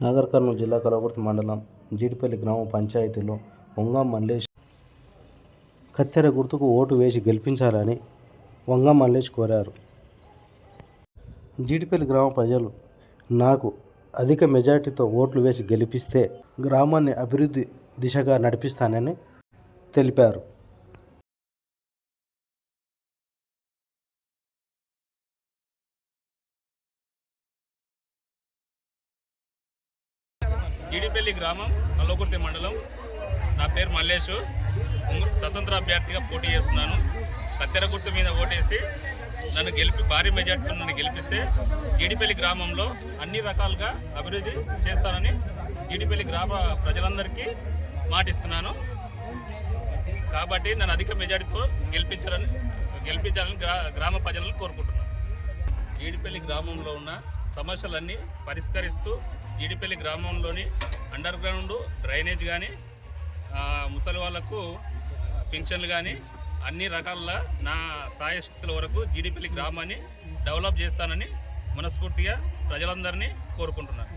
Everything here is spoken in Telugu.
నాగర్ కర్నూలు జిల్లా కలవకుర్తి మండలం జీడిపల్లి గ్రామ పంచాయతీలో వంగ మల్లేష్ కత్తెర గుర్తుకు ఓటు వేసి గెలిపించాలని వంగ మల్లేష్ కోరారు. జీడిపల్లి గ్రామ ప్రజలు నాకు అధిక మెజార్టీతో ఓట్లు వేసి గెలిపిస్తే గ్రామాన్ని అభివృద్ధి దిశగా నడిపిస్తానని తెలిపారు. జీడిపల్లి గ్రామం కల్లకుర్తి మండలం. నా పేరు మల్లేషు స్వతంత్ర అభ్యర్థిగా పోటీ చేస్తున్నాను. కత్తెర గుర్తు మీద ఓటేసి నన్ను గెలిపి భారీ మెజార్టీతో నన్ను గెలిపిస్తే జీడిపల్లి గ్రామంలో అన్ని రకాలుగా అభివృద్ధి చేస్తానని జీడిపల్లి గ్రామ ప్రజలందరికీ మాటిస్తున్నాను. కాబట్టి నన్ను అధిక మెజార్టీతో గెలిపించాలని గెలిపించాలని గ్రా గ్రామ ప్రజలను కోరుకుంటున్నాను. జీడిపల్లి గ్రామంలో ఉన్న సమస్యలన్నీ పరిష్కరిస్తూ జీడిపల్లి గ్రామంలోని అండర్ గ్రౌండ్ డ్రైనేజ్ కానీ ముసలి వాళ్ళకు పింఛన్లు కానీ అన్ని రకాల నా సాయశక్తుల వరకు జీడిపల్లి గ్రామాన్ని డెవలప్ చేస్తానని మనస్ఫూర్తిగా ప్రజలందరినీ కోరుకుంటున్నాను.